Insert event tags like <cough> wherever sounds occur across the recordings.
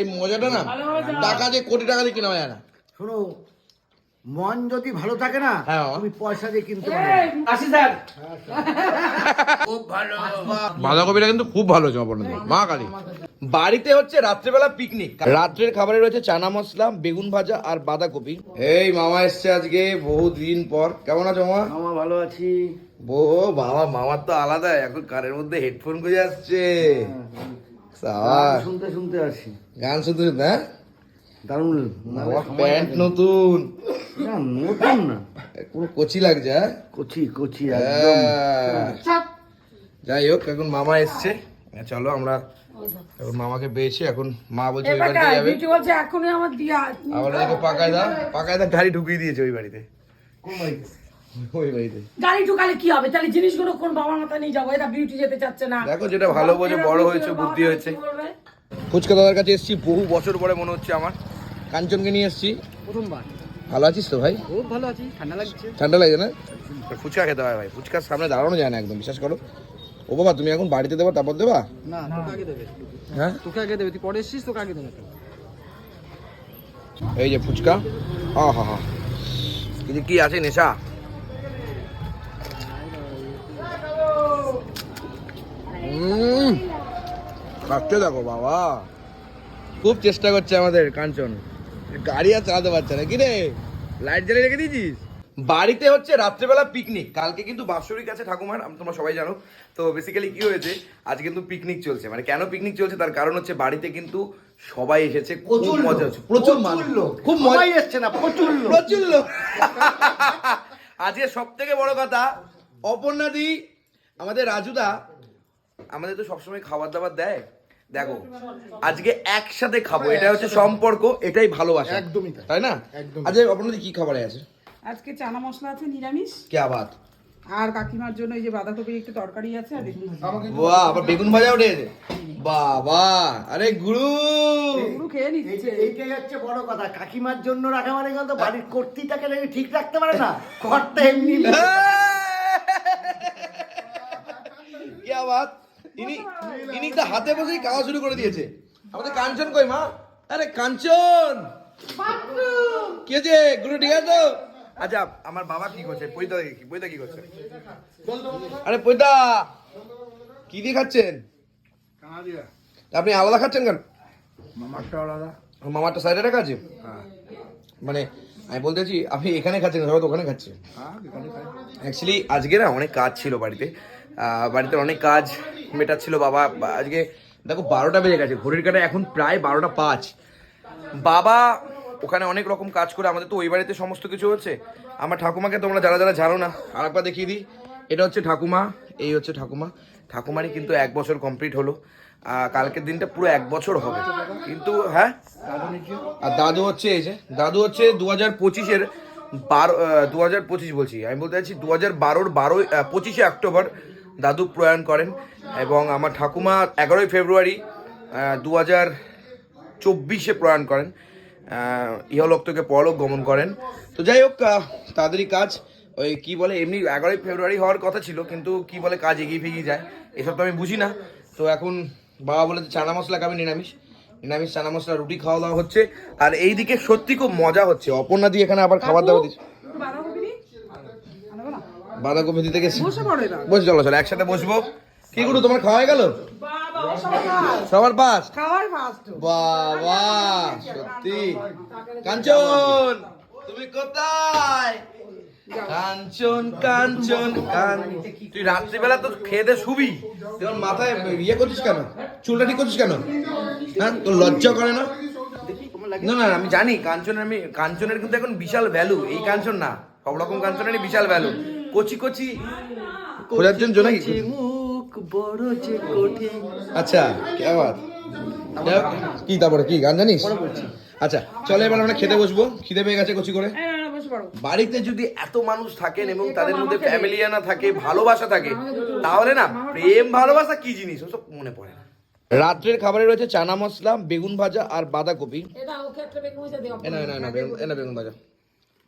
এই মজাটা না টাকা দিয়ে কোটি টাকা দিয়ে কেনা যায় না। শোনো মন যদি ভালো থাকে না হ্যাঁ। তুমি পয়সা দিয়ে কিনতে পারো আসি স্যার। বাঁধাকপিটা কিন্তু খুব ভালো হয়েছে অপর্ণা মা কালী। বাড়িতে হচ্ছে রাত্রেবেলা পিকনিক রাত্রের খাবারে রয়েছে চানা মশলা বেগুন ভাজা আর বাঁধাকপি। এই মামা এসছে আজকে বহু দিন পর। কেমন আছো মামা? মামা ভালো আছি। ও বাবা মামার তো আলাদা। এখন কারের মধ্যে হেডফোন গুঁজে আসছে। সাবাস। শুনতে শুনতে আসি। গান শুনতে শুনতে হ্যাঁ? দারুণ প্যান্ট নতুন। না নতুন না। পুরো কচি লাগছে হ্যাঁ? কচি কচি একদম। হ্যাঁ। যাই হোক এখন মামা এসছে। চলো আমরা এখন মামাকে পেয়েছি এখন মা বলছে ওই বাড়িতে যাবে। বিউটি বলছে এখনই আমার দিয়া। আবার ওদিকে পাকায় দা পাকায় দা গাড়ি ঢুকিয়ে দিয়েছে ওই বাড়িতে। ওই বাড়িতে। গাড়ি ঢুকালে কি হবে? তাহলে জিনিসগুলো কোন বাবার মাথা নিয়ে যাব? এটা বিউটি যেতে চাচ্ছে না। দেখো যেটা ভালো বোঝে বড় হয়েছে বুদ্ধি হয়েছে? ফুচকা দাদার কাছে এসেছি বহু বছর পরে মনে হচ্ছে আমার। কাঞ্চনকে নিয়ে এসেছি। প্রথমবার। ভালো আছিস তো ভাই? খুব ভালো আছি ঠান্ডা লাগছে। ঠান্ডা লাগছে না? ফুচকা খেতে হয় ভাই ফুচকার সামনে দাঁড়ানো যায় না একদম বিশ্বাস করো। ও বাবা তুমি এখন বাড়িতে দেবা তারপর দেবা? না তোকে আগে দেবে। হ্যাঁ? তোকে আগে দেবে তুই পরে এসছিস তোকে আগে দেবে। এই যে ফুচকা। হা হা হা। কিন্তু কি আছে নেশা? উম, খাচ্ছে দেখো বাবা। খুব চেষ্টা করছে আমাদের কাঞ্চন। গাড়ি আর চালাতে পারছে না কি রে? লাইট জ্বালিয়ে রেখে দিয়েছিস? বাড়িতে হচ্ছে রাত্রেবেলা পিকনিক কালকে কিন্তু বাঁশুরির কাছে ঠাকুমার আম- তোমরা সবাই জানো। তো বেসিক্যালি কি হয়েছে আজ কিন্তু পিকনিক চলছে। মানে কেন পিকনিক চলছে তার কারণ হচ্ছে বাড়িতে কিন্তু সবাই এসেছে খুব মজা হচ্ছে। প্রচুর মানুষ। খুব মজাই এসছে না প্রচুর লোক। প্রচুর লোক। আজকে সব থেকে বড় কথা অপর্ণাদি আমাদের রাজুদা আমাদের তো সবসময় খাবার দাবার দেয়। দেখো আজকে একসাথে খাব হ্যাঁ, এটা হচ্ছে সম্পর্ক এটাই ভালোবাসা। একদমই তাই। না? আজকে আচ্ছা, আপনাদের কি খাবারে আছে? আজকে চানা মশলা আছে নিরামিষ। কি আবাদ? আর কাকিমার জন্য এই যে বাঁধাকপির একটু তরকারি আছে আর একটু ভাজা। বাহ আবার বেগুন ভাজা উঠেছে হ্যাঁ। বাবা আরে গুরু! গুরু খেয়ে নিচ্ছে। এইটাই হচ্ছে বড় কথা। কাকিমার জন্য রাখা মানে কিন্তু বাড়ির কর্তৃটাকে কর্তিটাকে ঠিক রাখতে পারে না? ঘরটা এমনি <laughs> কি আবার ইনি ইনি তো হাতে বসেই খাওয়া শুরু করে দিয়েছে। আমাদের কাঞ্চন কই মা? আরে কাঞ্চন! কি হয়েছে গুরু ঠিক আছে? আচ্ছা আমার বাবা কি করছে? পৈতা দেখি কি পৈতা কি করছে? আরে পৈতা! কি দিয়ে খাচ্ছেন? তা আপনি আলাদা খাচ্ছেন কেন? মামারটা আলাদা। মামারটা সাইডে রাখা আছে? মানে আমি বলতেছি আপনি এখানে খাচ্ছেন না, সবাই তো ওখানে খাচ্ছেন অ্যাকচুয়ালি আজকে না অনেক কাজ ছিল বাড়িতে। বাড়িতে অনেক কাজ মেটাচ্ছিল বাবা। আজকে দেখো বারোটা বেজে গেছে, ঘড়ির কাটা এখন প্রায় বারোটা পাঁচ। বাবা, ওখানে অনেক রকম কাজ করে, আমাদের তো ওই বাড়িতে সমস্ত কিছু হচ্ছে। আমার ঠাকুমাকে তোমরা যারা যারা জানো না আর একবার দেখিয়ে দিই। এটা হচ্ছে ঠাকুমা, এই হচ্ছে ঠাকুমা। ঠাকুমারই কিন্তু এক বছর কমপ্লিট হলো। কালকের দিনটা পুরো এক বছর হবে। কিন্তু হ্যাঁ? আর দাদু হচ্ছে এই যে, দাদু হচ্ছে দু হাজার পঁচিশের বারো দু হাজার পঁচিশ বলছি। আমি বলতে চাইছি দু হাজার বারোর বারোই পঁচিশে অক্টোবর। দাদু প্রয়াণ করেন এবং আমার ঠাকুমা এগারোই ফেব্রুয়ারি দু হাজার চব্বিশে প্রয়াণ করেন। ইহলোক থেকে পরলোক গমন করেন। তো যাই হোক তাদেরই কাজ। ওই কি বলে এমনি এগারোই ফেব্রুয়ারি হওয়ার কথা ছিল কিন্তু কি বলে কাজ এগিয়ে ফেগিয়ে যায়। এসব তো আমি বুঝি না। তো এখন বাবা বলে চানা মশলা খাবে নিরামিষ। নিরামিষ চানা মশলা রুটি খাওয়া দাওয়া হচ্ছে। আর এইদিকে সত্যি খুব মজা হচ্ছে। অপর্ণা দিয়ে এখানে আবার খাবার দাবার দিচ্ছে একটু বাঁধাকপি নি আনব না বাঁধাকপি দিতে গেছি। বসে চলো চলো একসাথে বসবো। কি গুরু তোমার খাওয়া হয়ে গেল? সবার পাস বাবা সত্যি। কাঞ্চন তুমি কোথায়? কাঞ্চন কাঞ্চন তুই রাত্রিবেলা তো খেয়ে দে শুবি। তুই মাথায় ইয়ে করছিস কেন? চুলটা ঠিক করছিস কেন? হ্যাঁ তোর লজ্জা করে না? না না আমি জানি কাঞ্চনের আমি কাঞ্চনের কিন্তু এখন বিশাল ভ্যালু এই কাঞ্চন না সব রকম কাঞ্চনেরই বিশাল ভ্যালু কচি কচি খোঁজার জন্য নাকি মুখ বড় যে কঠিন। আচ্ছা কে আবার? কি তারপরে কি গান জানিস? আচ্ছা চলো এবার আমরা খেতে বসবো। খিদে পেয়ে গেছে কচি করে। বসে পড়ো। বাড়িতে যদি এত মানুষ থাকেন এবং তাদের মধ্যে ফ্যামিলিয়ানা থাকে ভালোবাসা থাকে তাহলে না প্রেম ভালোবাসা কি জিনিস? ওসব মনে পড়ে না। রাত্রের খাবারে রয়েছে চানা মশলা বেগুন ভাজা আর বাঁধাকপি। এটা ওকে একটা বেগুন ভাজা।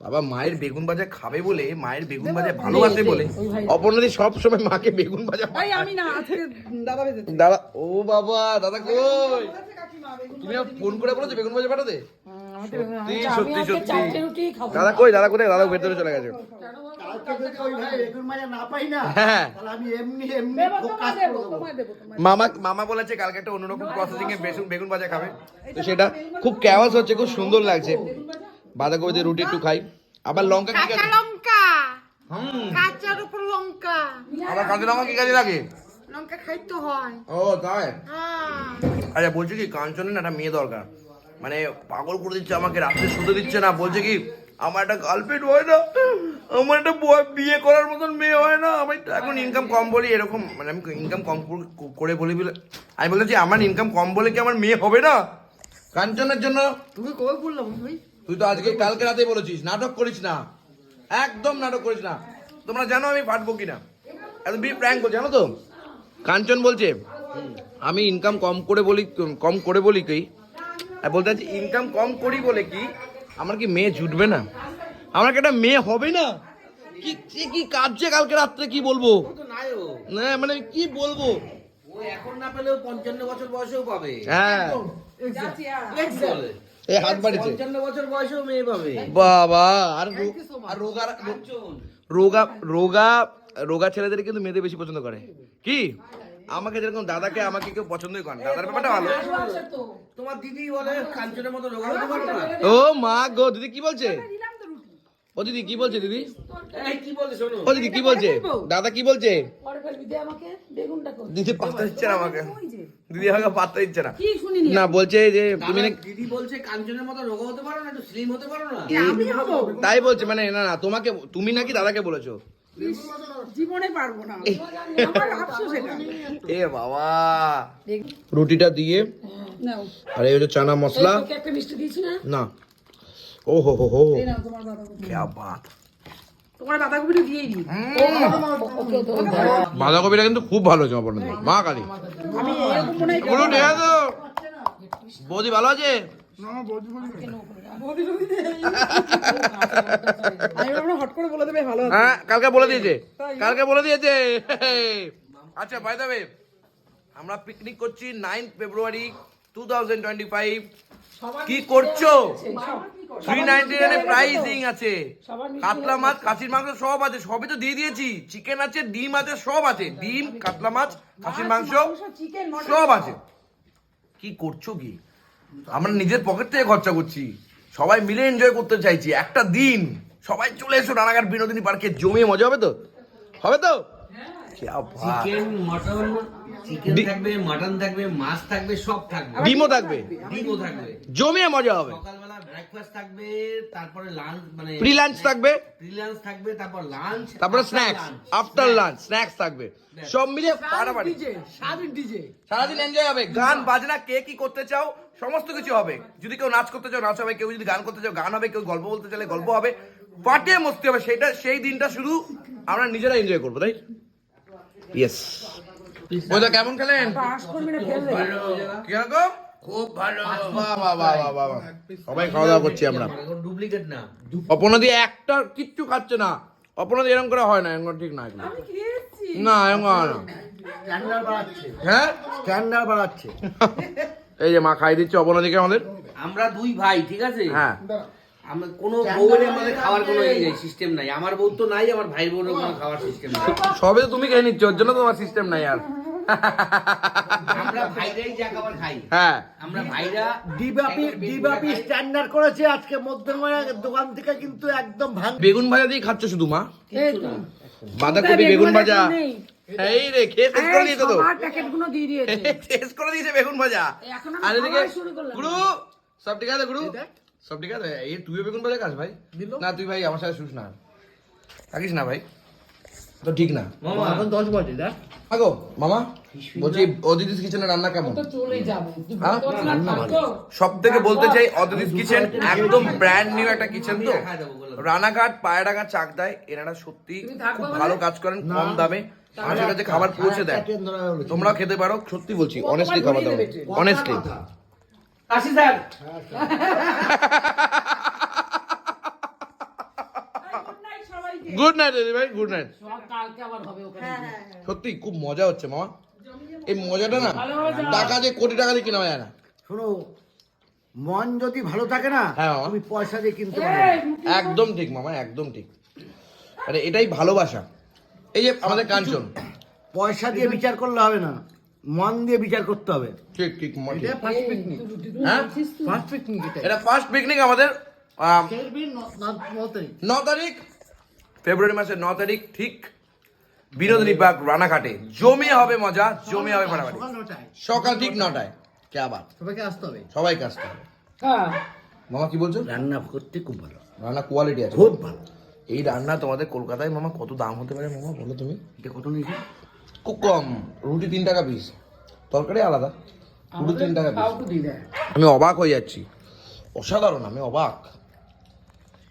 বাবা মায়ের বেগুন ভাজা খাবে বলে মায়ের বেগুন ভাজা ভালোবাসে বলে। অপর্ণাদি সব সময় মাকে বেগুন ভাজা ভাই আমি না আজকে দাদা বেঁধে দাদা ও বাবা দাদা কই? তুমি ফোন করে বলেছ বেগুন ভাজা পাঠাতে? সত্যি, সত্যি, সত্যি। দাদা কই দাদা কোথায়? দাদা ভেতরে চলে গেছে। কালকে যদি ওই ভাই বেগুন মাজা না পাই না। হ্যাঁ। তোমায় মামা মামা বলেছে কালকে একটা অন্যরকম প্রসেসিং এ বেগুন বেগুন ভাজা খাবে। তো সেটা খুব ক্যাওয়াস হচ্ছে খুব সুন্দর লাগছে। বাঁধাকপি দিয়ে রুটি একটু খাই। আবার লঙ্কা কি কাঁচা কাজে লঙ্কা। হুম। কাঁচার উপর লঙ্কা। আবার কাঁচা লঙ্কা কি কাজে লাগে? লঙ্কা খাইতে হয়। ও তাই? হ্যাঁ। আচ্ছা বলছে কি কাঞ্চনের না একটা মেয়ে দরকার। মানে পাগল করে দিচ্ছে আমাকে রাত্রে শুতে দিচ্ছে না। বলছে কি আমার একটা গার্লফ্রেন্ড হয় না আমার একটা বয়- বিয়ে করার মতন মেয়ে হয় না। আমি তো এখন ইনকাম কম বলি এরকম মানে আমি ইনকাম কম করে বলি বলে আমি বলেছি আমার ইনকাম কম বলে কি আমার মেয়ে হবে না? কাঞ্চনের জন্য তুমি কবে বললাম ভাই তুই তো আজকে কালকে রাতে বলেছিস নাটক করিস না। একদম নাটক করিস না। তোমরা জানো আমি ফাটবো কিনা? একদম বি প্র্যাঙ্ক করছি জানো তো? কাঞ্চন বলছে আমি ইনকাম কম করে বলি কম করে বলি কি? আর বলতে চাচ্ছি ইনকাম কম করি বলে কি আমার কি মেয়ে জুটবে না? আমার কি একটা মেয়ে হবে না? কি কি কি কাঁদছে কালকে রাত্রে কি বলব? না মানে কি বলব? এখন না পেলেও পঞ্চান্ন বছর বয়সেও পাবে। হ্যাঁ। এই হাত বাড়িছে বছর বয়সেও মেয়ে পাবে। বাবা আর আর রোগা রোগা রোগা রোগা ছেলেদের কিন্তু মেয়েদের বেশি পছন্দ করে। কি? আমাকে যেরকম দাদাকে আমাকে কেউ পছন্দই করে না। দাদার ব্যাপারটা ভালো। তোমার দিদি বলে কাঞ্চনের মতো রোগা হতে পারো না? ও মা গো দিদি কি বলছে? ও দিদি কি বলছে দিদি? ও দিদি কি বলছে? দাদা কি বলছে? পরে ফেলবি দে আমাকে বেগুনটা কর। দিদি পাত্তা দিচ্ছে না আমাকে। দিদি আমাকে পাত্তা দিচ্ছে না কি শুনিনি না বলছে যে তুমি দাদা, নাকি দিদি বলছে কাঞ্চনের মতো রোগা হতে পারো না একটু স্লিম হতে পারো না আমি হবো তাই বলছে মানে না না তোমাকে তুমি নাকি দাদাকে বলেছো জীবনে পারবো না আমার আফসোস এটা এ বাবা রুটিটা দিয়ে নাও আর এই হচ্ছে চানা মশলা তোকে একটা মিষ্টি দিয়েছি না না ও হো হো হো এই নাও তোমার বাঁধাকপি क्या बात তোমার বাঁধাকপিটা দিয়েই দিই। বাঁধাকপিটা কিন্তু খুব ভালো হয়েছে অপর্ণা মা কালী? বৌদি ভালো আছে? আমি ভাবলাম হট করে বলে দেবে ভালো আছে। হ্যাঁ কালকে বলে দিয়েছে। কালকে বলে দিয়েছে। আচ্ছা বাই আমরা পিকনিক করছি ninth February two thousand twenty five কি করছ? কাতলা মাছ কাশির মাংস সব আছে সবই তো দিয়ে দিয়েছি। চিকেন আছে ডিম আছে সব আছে। ডিম কাতলা মাছ মাংস কি করছ কি? আমরা নিজের পকেট থেকে খরচা করছি। সবাই মিলে এনজয় করতে চাইছি। একটা দিন সবাই চলে এসো রানাঘাট বিনোদিনী পার্কে। জমে মজা হবে তো? হবে তো? হ্যাঁ। থাকবে মাছ থাকবে সব থাকবে। ডিমও থাকবে। ডিমও থাকবে। জমে মজা হবে। ব্রেকফাস্ট থাকবে তারপরে লাঞ্চ মানে প্রি লাঞ্চ থাকবে। প্রি লাঞ্চ থাকবে তারপর লাঞ্চ তারপরে স্ন্যাক্স আফটার লাঞ্চ স্ন্যাক্স থাকবে। সব মিলে ফাটাফাটি স্বাধীন ডিজে সারাদিন এনজয় হবে। গান বাজনা কে কি করতে চাও সমস্ত কিছু হবে। যদি কেউ নাচ করতে চাও নাচ হবে। কেউ যদি গান করতে চাও গান হবে। কেউ গল্প বলতে চাইলে গল্প হবে। পাটিয়ে মস্তি হবে। সেটা সেই দিনটা শুধু আমরা নিজেরা এনজয় করব তাই? ইয়েস কেমন খেলেন? কীরকম? খুব ভালো। বাহ বাহ বাহ বাহ বাহ বাহ। সবাই খাওয়া দাওয়া করছি আমরা। ডুপ্লিকেট না অপনাদি একটা কিচ্ছু খাচ্ছে না। অপনাদি এরকম করে হয় না এরকম ঠিক না এগুলো। না এরকম হয় না। হ্যাঁ? স্ট্যান্ডার্ড বাড়াচ্ছে। <laughs> এই যে মা খাই দিচ্ছে অপনাদিকে আমাদের। আমরা দুই ভাই ঠিক আছে? হ্যাঁ। আমরা কোনো বউয়ের আমাদের খাওয়ার কোনো সিস্টেম নাই আমার বউ তো নাই আমার ভাই বোনের কোনো খাওয়ার সিস্টেম নাই। সবে তুমি খেয়ে নিচ্ছ ওর জন্য তোমার সিস্টেম নাই আর। আমরা ভাইরাই যা খাবার খাই। হ্যাঁ। আমরা ভাইরা ডিবাপি ডিবাপি স্ট্যান্ডার্ড করেছে আজকে মধ্যমায়ের দোকান থেকে কিন্তু একদম ভাঙ বেগুন ভাজা দিয়ে খাচ্ছ শুধু মা? বাঁধাকপি বেগুন ভাজা। এই রে খেয়ে শেষ করে দিয়েছে তো? প্যাকেটগুলো দিয়ে দিয়েছে। <laughs> শেষ করে দিয়েছে বেগুন ভাজা। এখন আর এদিকে। গুরু সব ঠিক আছে গুরু? সব ঠিক আছে? এই তুইও বেগুন ভাজা খাস ভাই। না তুই ভাই আমার সাথে শুস না। থাকিস না ভাই। তো ঠিক না। মামা এখন দশ বাজে দেখ আগো মামা বলছি অদিতিস কিচেনে রান্না কেমন? তো চলে যাব। হ্যাঁ? সব থেকে বলতে চাই অদিতিস কিচেন একদম ব্র্যান্ড নিউ একটা কিচেন তো। রানাঘাট পায়রাঘা চাকদায় এনারা সত্যি খুব মানে? ভালো কাজ করেন কম দামে। মানুষের কাছে খাবার পৌঁছে দেয় ট্রেন ধরা হলো। তোমরা খেতে পারো সত্যি বলছি অনেস্টলি খাবার দাও অনেস্টলি আসি স্যার। গুড নাইট দিদি ভাই গুড নাইট হবে ওখানে গিয়ে। সত্যি খুব মজা হচ্ছে মামা। এই মজাটা না টাকা দিয়ে কোটি টাকা দিয়ে কেনা যায় না। শোনো মন যদি ভালো থাকে না হ্যাঁ। তুমি পয়সা দিয়ে কিনতে পারো একদম ঠিক মামা একদম ঠিক। আরে এটাই ভালোবাসা। এই যে আমাদের কাঞ্চন। পয়সা দিয়ে বিচার করলে হবে না মন দিয়ে বিচার করতে হবে। ঠিক ঠিক। এটা ফার্স্ট পিকনিক হ্যাঁ? ফার্স্ট পিকনিক এটা এটা ফার্স্ট পিকনিক আমাদের ন তারিখ? ফেব্রুয়ারি মাসের ন তারিখ ঠিক বিনোদিনী পার্ক রানাঘাটে। জমে হবে মজা জমে হবে ফাটাফাটি সকাল ঠিক নটায়। কে আবার? সবাইকে আসতে হবে। সবাইকে আসতে হবে। হ্যাঁ। মামা কি বলছো? রান্না করতে খুব ভালো। রান্না কোয়ালিটি আছে। খুব ভালো। এই রান্না তোমাদের কলকাতায় মামা কত দাম হতে পারে মামা? বলো তুমি। এটা কত নিয়েছি? খুব কম। রুটি তিন টাকা পিস তরকারি আলাদা। রুটি তিন টাকা পিস আমি অবাক হয়ে যাচ্ছি। অসাধারণ আমি অবাক।